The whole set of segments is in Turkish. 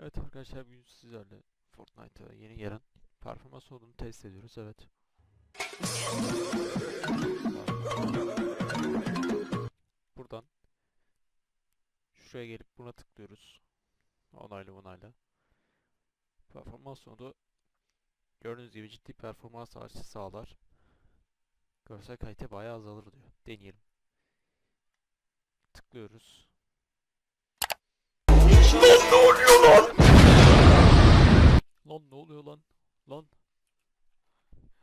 Evet arkadaşlar bugün sizlerle Fortnite'a yeni gelen performans modunu test ediyoruz evet. Buradan şuraya gelip buna tıklıyoruz. Onayla onayla. Performans modu gördüğünüz gibi ciddi performans artışı sağlar. Görsel kalite bayağı azalır diyor. Deneyelim. Tıklıyoruz. Lan ne oluyor lan? Lan.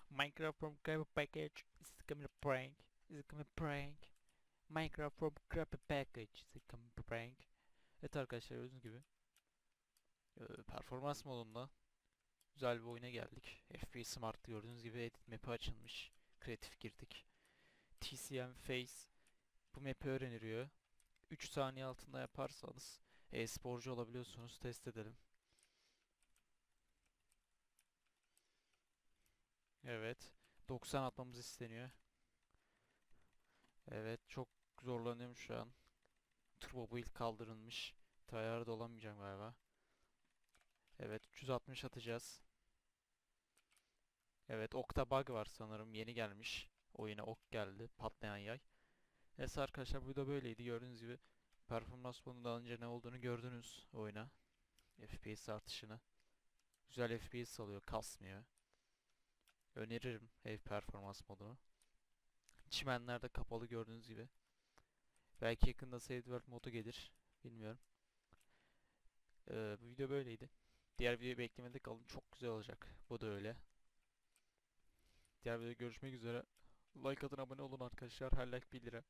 Minecraft from Grab package is coming a prank. Is coming a prank. Minecraft from Grab package is coming a prank. Evet arkadaşlar gördüğünüz gibi. eee, performans modunda güzel bir oyuna geldik. FPS Smart gördüğünüz gibi edit map'i açılmış. Kreatif girdik. TCM Face bu map'i öğreniyor. 3 saniye altında yaparsanız e-sporcu olabiliyorsunuz. Test edelim. Evet. 90 atmamız isteniyor. Evet. Çok zorlanıyorum şu an. Turbo build kaldırılmış. Tryhard olamayacağım galiba. Evet. 360 atacağız. Evet. Okta bug var sanırım. Yeni gelmiş. Oyuna ok geldi. Patlayan yay. Neyse arkadaşlar bu video böyleydi. Gördüğünüz gibi performans modunda alınca ne olduğunu gördünüz oyuna. FPS artışını. Güzel FPS alıyor. Kasmıyor. Öneririm ev performans modunu. Çimenlerde kapalı gördüğünüz gibi. Belki yakında Saved World modu gelir. Bilmiyorum. Ee, bu video böyleydi. Diğer videoyu beklemede kalın. Çok güzel olacak. Bu da öyle. Diğer videoda görüşmek üzere. Like atın abone olun arkadaşlar. Her like 1 lira.